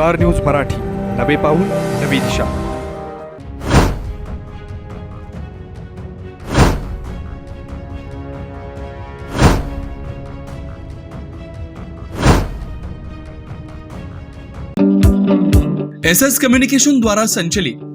Star news Marathi. नवे पाऊल नवी दिशा. एस एस कम्युनिकेशन द्वारा संचलित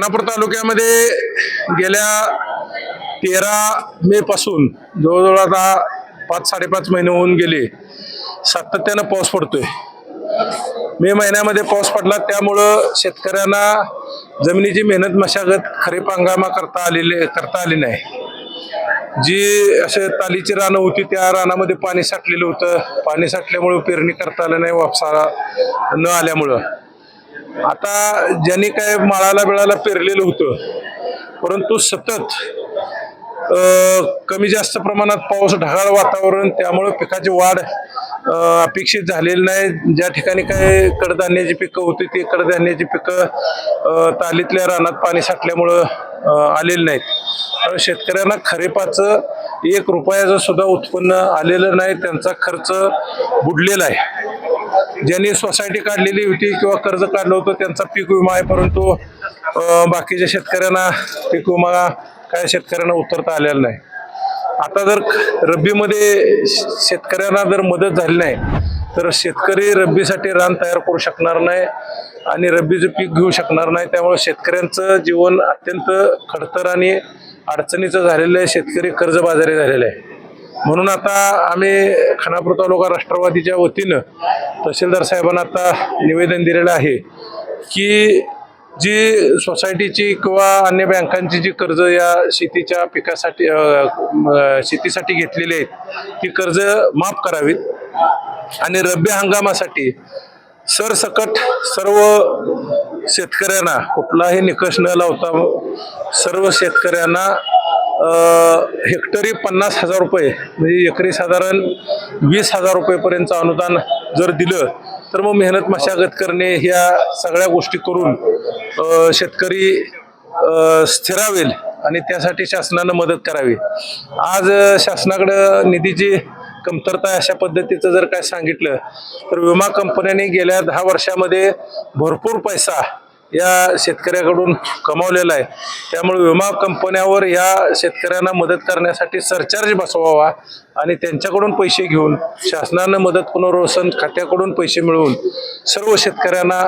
खानापूर तालुक्यामध्ये गेल्या तेरा मे पासून जवळजवळ आता पाच साडेपाच महिने होऊन गेले. सातत्यानं पाऊस पडतोय. मे महिन्यामध्ये पाऊस पडला त्यामुळं शेतकऱ्यांना जमिनीची मेहनत मशागत खरीप हंगामा करता आलेले करता आली नाही. जी असे तालीची रानं होती त्या रानामध्ये पाणी साठलेलं होतं. पाणी साठल्यामुळं पेरणी करता आलं नाही वापसा न आल्यामुळं. आता ज्यांनी काय माळाला बिळाला पेरलेलं होतं परंतु सतत कमी जास्त प्रमाणात पाऊस ढगाळ वातावरण त्यामुळे पिकाची वाढ अपेक्षित झालेली नाही. ज्या ठिकाणी काय कडधान्याची पिकं होती ती कडधान्याची पिकं तालीतल्या रानात पाणी साठल्यामुळं आलेली नाहीत. त्यामुळे शेतकऱ्यांना खरेपाचं एक रुपयाचं सुद्धा उत्पन्न आलेलं नाही त्यांचा खर्च बुडलेला आहे. ज्यांनी सोसायटी काढलेली होती किंवा कर्ज काढलं होतं त्यांचा पीक विमा आहे परंतु बाकीच्या शेतकऱ्यांना पीक विमा काय शेतकऱ्यांना उतरता आलेला नाही. आता जर रब्बीमध्ये शेतकऱ्यांना जर मदत झाली नाही तर शेतकरी रब्बीसाठी रान तयार करू शकणार नाही आणि रब्बीचं पीक घेऊ शकणार नाही. त्यामुळे शेतकऱ्यांचं जीवन अत्यंत खडतर आणि अडचणीचं झालेलं आहे. शेतकरी कर्जबाजारी झालेलं आहे. म्हणून आता आम्ही खानापूर तालुका राष्ट्रवादीच्या वतीनं तहसीलदार साहेबांना आता निवेदन दिलेलं आहे की जी सोसायटीची किंवा अन्य बँकांची जी कर्ज या शेतीच्या पिकासाठी शेतीसाठी घेतलेली आहेत ती कर्ज माफ करावीत. आणि रब्बी हंगामासाठी सरसकट सर्व शेतकऱ्यांना कुठलाही निकष न लावता सर्व शेतकऱ्यांना हेक्टरी पन्नास हजार रुपये म्हणजे एकरी साधारण वीस हजार रुपयेपर्यंतचं अनुदान जर दिलं तर मग मेहनत मशागत करणे ह्या सगळ्या गोष्टी करून शेतकरी स्थिरावेल आणि त्यासाठी शासनानं मदत करावी. आज शासनाकडं निधीची कमतरता अशा पद्धतीचं जर काय सांगितलं तर विमा कंपन्यांनी गेल्या दहा वर्षामध्ये भरपूर पैसा या शेतकऱ्याकडून कमावलेला आहे. त्यामुळे विमा कंपन्यावर या शेतकऱ्यांना मदत करण्यासाठी सरचार्ज बसवावा आणि त्यांच्याकडून पैसे घेऊन शासनानं मदत पुनर्वसन खात्याकडून पैसे मिळवून सर्व शेतकऱ्यांना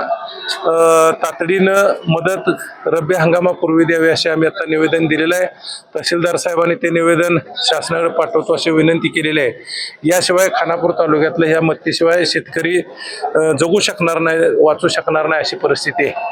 तातडीनं मदत रब्बी हंगामापूर्वी द्यावी असे आम्ही आता निवेदन दिलेलं आहे. तहसीलदार साहेबांनी ते निवेदन शासनाकडे पाठवतो अशी विनंती केलेली आहे. याशिवाय खानापूर तालुक्यातलं ह्या मत्तीशिवाय शेतकरी जगू शकणार नाही वाचू शकणार नाही अशी परिस्थिती आहे.